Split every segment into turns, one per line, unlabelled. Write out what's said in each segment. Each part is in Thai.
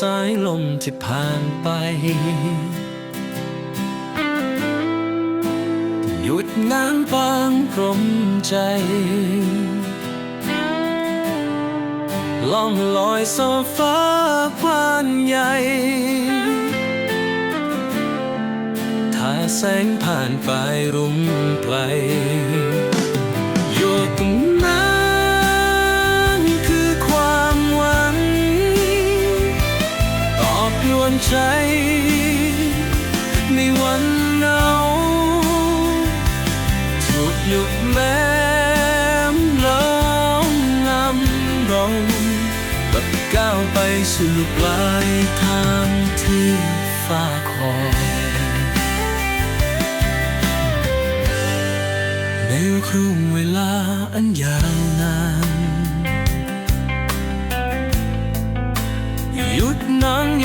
สายลมที่ผ่านไป หยุดน้ำบางพรมใจ ล่องลอยโซฟ้ากว้านใหญ่ถ้าแสงผ่านไปรุ่มไกล ใจในวันเหงาถูกหยุดแม้มล้องงำรองแบบก้าวไปสู่ปลายทางที่ฟ้าคอยในครุ่งเวลาอันยาวนาน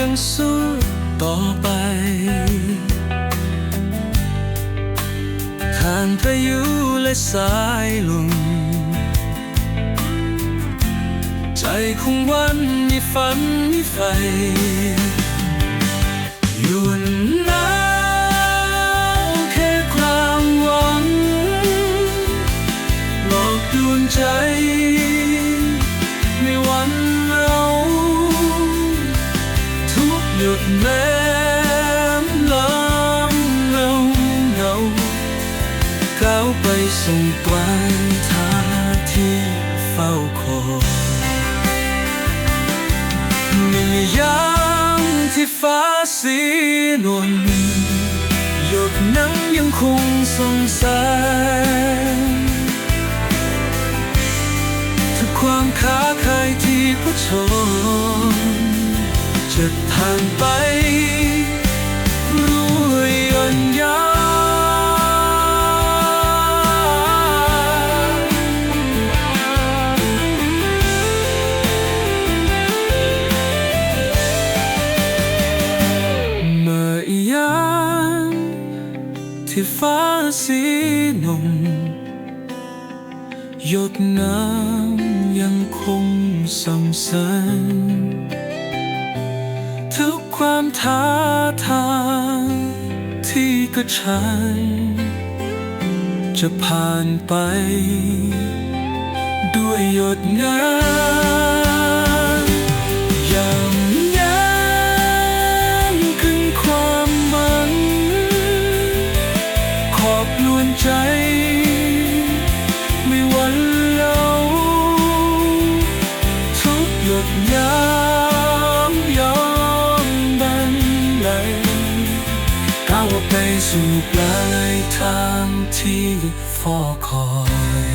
ยังสู้ต่อไปผ่านพายุและสายลมใจคงวันมีฝันมีไฟอยู่นั้นแค่ความหวังหลอกดวงใจ ดน้ำล้ำเงาเงาก้าวไปสู่ปลายทางที่เฝ้าคอยเมื่อยามที่ฟ้าสีนวลหยดน้ำยังคงส่องแสงทุกความค้าใครที่ผู้ชม จะผ่านไปด้ยยันยาเมื่อยามที่ฟ้าสีนมหยดน้ำยังคงส่องแสง ทุกความท้าทายที่กระชันจะผ่านไป ด้วยหยดน้ำ ไปสู่ปลายทางที่ฟอคอย